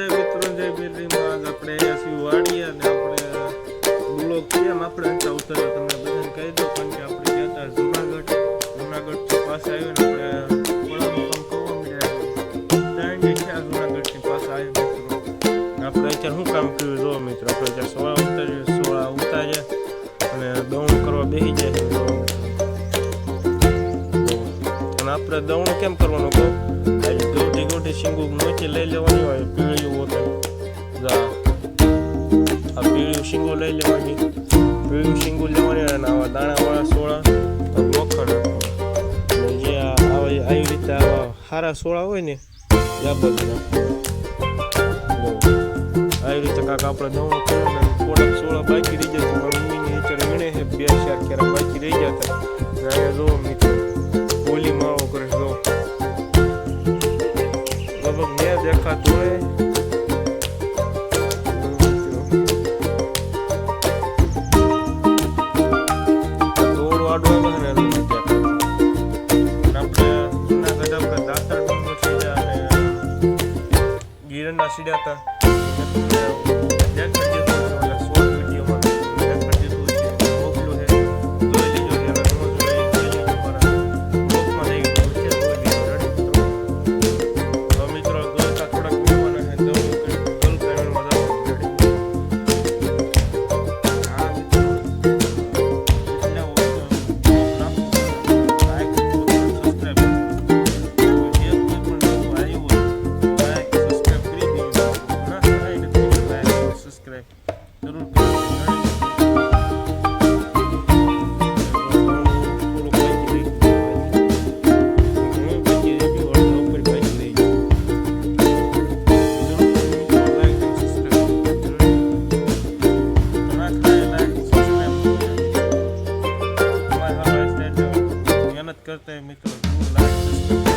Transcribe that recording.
બધા મિત્રો, જય બેટરીમાં આજ આપણે અહીંયા વાડીએ અને આપણે બ્લોક છે. એમ આપણે અંતા ઉતરવા તમને બધાને કહી દો કારણ કે આપણે ગયા હતા જુનાગઢ. જુનાગઢ પાસે આવ્યા મિત્રો. આપણે અત્યારે શું કામ કર્યું જો મિત્રો, આપણે અત્યારે સોળા ઉતારીએ સોળા ઉતારીએ અને દવણ કરવા બેસી જાય મિત્રો. અને આપણે દવણું કેમ કરવાનું કહું? ગોટી ગોટી શીંગું નોચી લઈ લેવાની હોય, પીળિયું શીંગું લઈ લેવાની. પીળિયું શીંગો લેવાની અને આવા દાણાવાળા સોળા મોખણ જે આવા રીતે આવા સારા સોળા હોય ને, એ આવી રીતે કાંક આપણે દવણું કર્યું ને, થોડાક સોળા બાકી રહી જાય મારી મમ્મીની અત્યારે ગણે છે, બે ચાર ક્યારેક બાકી રહી જતા અહીંયા જો મિત્રો, ઓલી માવો કરે જો. લગભગ મેં દેખાતું હોય ребята. Like, subscribe જરૂર કરજો. થોડુંક બાકી રહી